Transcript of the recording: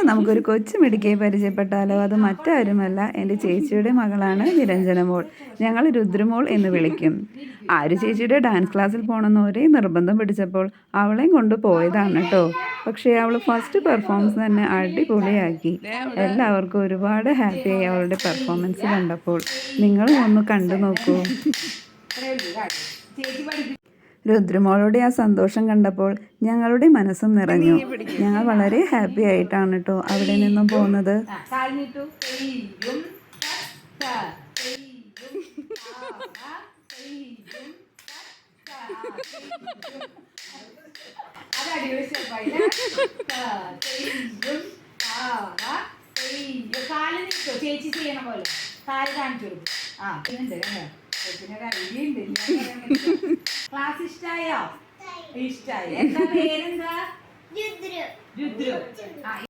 ഇന്ന് നമുക്കൊരു കൊച്ചു മിടുക്കിയെ പരിചയപ്പെട്ടാലോ? അത് മറ്റാരുമല്ല. എന്റെ ചേച്ചിയുടെ മകളാണ് നിരഞ്ജന മോൾ. ഞങ്ങൾ രുദ്രമോൾ എന്ന് വിളിക്കും. ആര് ചേച്ചിയുടെ ഡാൻസ് ക്ലാസ്സിൽ പോകണമെന്ന് ഒരേ നിർബന്ധം പിടിച്ചപ്പോൾ അവളെയും കൊണ്ട് പോയതാണ് കേട്ടോ. പക്ഷേ അവൾ ഫസ്റ്റ് പെർഫോമൻസ് തന്നെ അടിപൊളിയാക്കി. എല്ലാവർക്കും ഒരുപാട് ഹാപ്പിയായി അവളുടെ പെർഫോമൻസ് കണ്ടപ്പോൾ. നിങ്ങളും ഒന്ന് കണ്ടു നോക്കൂ. രുദ്രമോളുടെ ആ സന്തോഷം കണ്ടപ്പോൾ ഞങ്ങളുടെ മനസ്സും നിറഞ്ഞു. ഞങ്ങൾ വളരെ ഹാപ്പി ആയിട്ടാണ് കേട്ടോ അവിടെ നിന്നും പോകുന്നത്. ചേച്ചി ചെയ്യണ പോലെ. കാൽ കാണിച്ചു കൊടുക്കും ആ കൊച്ചിനൊരു ഐഡിയ ഉണ്ട് ക്ലാസ് ഇഷ്ടായോ? ഇഷ്ടായി. എന്താ പേരെന്താ? രുദ്രു. ആ